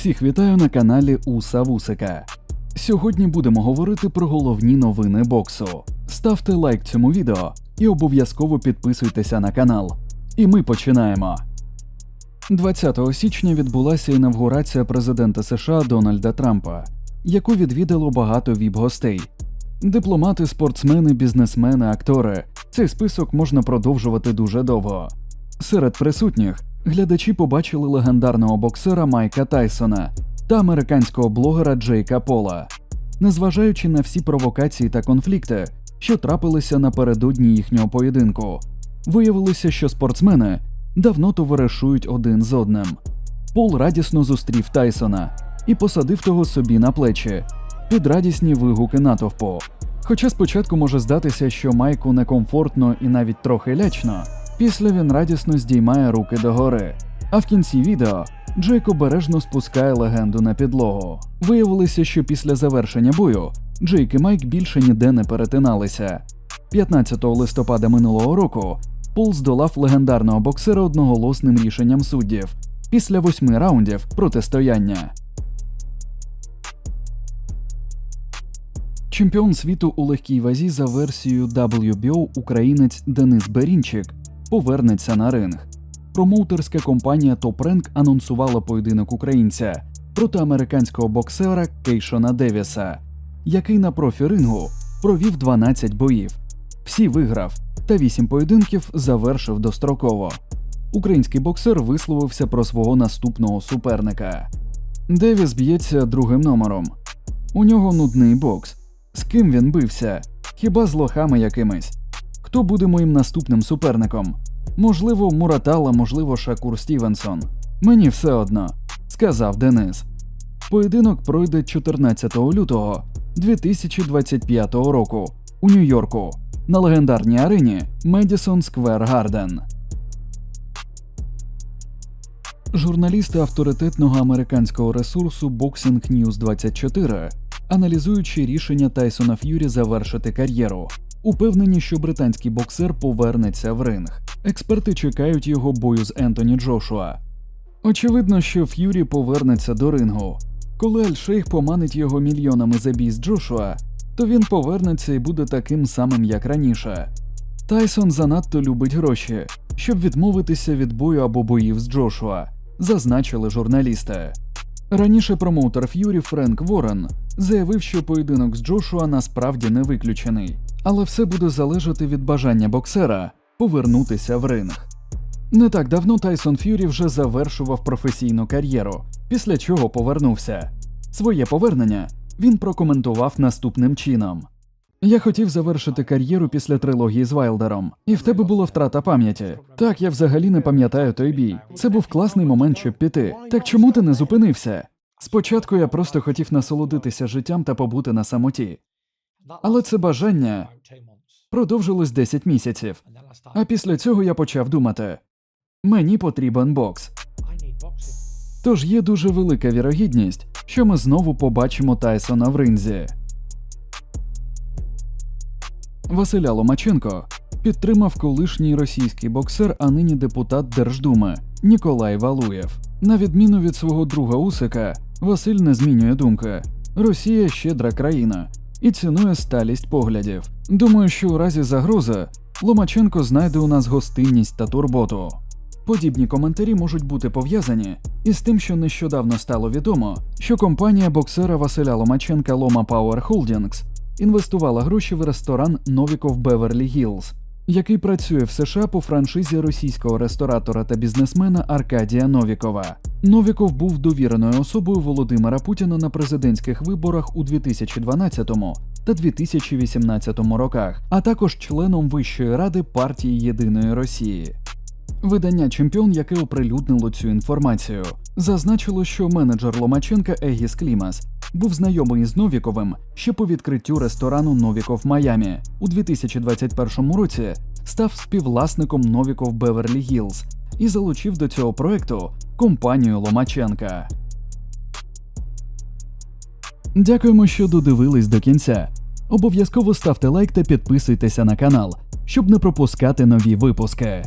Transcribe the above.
Всіх вітаю на каналі Уса Вусика. Сьогодні будемо говорити про головні новини боксу. Ставте лайк цьому відео і обов'язково підписуйтеся на канал. І ми починаємо. 20 січня відбулася інавгурація президента США Дональда Трампа, яку відвідало багато віп-гостей. Дипломати, спортсмени, бізнесмени, актори. Цей список можна продовжувати дуже довго. Серед присутніх глядачі побачили легендарного боксера Майка Тайсона та американського блогера Джейка Пола. Незважаючи на всі провокації та конфлікти, що трапилися напередодні їхнього поєдинку, виявилося, що спортсмени давно товаришують один з одним. Пол радісно зустрів Тайсона і посадив того собі на плечі під радісні вигуки натовпу. Хоча спочатку може здатися, що Майку некомфортно і навіть трохи лячно, після він радісно здіймає руки догори. А в кінці відео Джейк обережно спускає легенду на підлогу. Виявилося, що після завершення бою Джейк і Майк більше ніде не перетиналися. 15 листопада минулого року Пол здолав легендарного боксера одноголосним рішенням суддів після восьми раундів протистояння. Чемпіон світу у легкій вазі за версією WBO українець Денис Берінчик повернеться на ринг. Промоутерська компанія Top Rank анонсувала поєдинок українця проти американського боксера Кейшона Девіса, який на профі-рингу провів 12 боїв. Всі виграв, та 8 поєдинків завершив достроково. Український боксер висловився про свого наступного суперника. Девіс б'ється другим номером. У нього нудний бокс. З ким він бився? Хіба з лохами якимись? Хто буде моїм наступним суперником? Можливо, Муратала, можливо, Шакур Стівенсон. Мені все одно, сказав Денис. Поєдинок пройде 14 лютого 2025 року у Нью-Йорку на легендарній арені Медісон Сквер Гарден. Журналісти авторитетного американського ресурсу Boxing News 24, аналізуючи рішення Тайсона Ф'юрі завершити кар'єру, упевнені, що британський боксер повернеться в ринг. Експерти чекають його бою з Ентоні Джошуа. Очевидно, що Ф'юрі повернеться до рингу. Коли Аль-Шейх поманить його мільйонами за бій з Джошуа, то він повернеться і буде таким самим, як раніше. Тайсон занадто любить гроші, щоб відмовитися від бою або боїв з Джошуа, зазначили журналісти. Раніше промоутер Ф'юрі Френк Ворен заявив, що поєдинок з Джошуа насправді не виключений, але все буде залежати від бажання боксера повернутися в ринг. Не так давно Тайсон Ф'юрі вже завершував професійну кар'єру, після чого повернувся. Своє повернення він прокоментував наступним чином. Я хотів завершити кар'єру після трилогії з Вайлдером, і в тебе була втрата пам'яті. Так, я взагалі не пам'ятаю той бій. Це був класний момент, щоб піти. Так чому ти не зупинився? Спочатку я просто хотів насолодитися життям та побути на самоті. Але це бажання продовжилось 10 місяців. А після цього я почав думати: мені потрібен бокс. Тож є дуже велика вірогідність, що ми знову побачимо Тайсона в ринзі. Василя Ломаченко підтримав колишній російський боксер, а нині депутат Держдуми Ніколай Валуєв. На відміну від свого друга Усика, Василь не змінює думки. Росія щедра країна і цінує сталість поглядів. Думаю, що у разі загрози Ломаченко знайде у нас гостинність та турботу. Подібні коментарі можуть бути пов'язані із тим, що нещодавно стало відомо, що компанія боксера Василя Ломаченка Лома Power Holdings інвестувала гроші в ресторан Новіков Беверлі Гілз, який працює в США по франшизі російського ресторатора та бізнесмена Аркадія Новікова. Новіков був довіреною особою Володимира Путіна на президентських виборах у 2012 та 2018 роках, а також членом Вищої ради партії Єдиної Росії. Видання Чемпіон, яке оприлюднило цю інформацію, зазначило, що менеджер Ломаченка Егіс Клімас був знайомий з Новіковим ще по відкриттю ресторану Новіков Майамі. У 2021 році став співвласником Новіков Беверлі Гілз і залучив до цього проекту компанію Ломаченка. Дякуємо, що додивились до кінця. Обов'язково ставте лайк та підписуйтеся на канал, щоб не пропускати нові випуски.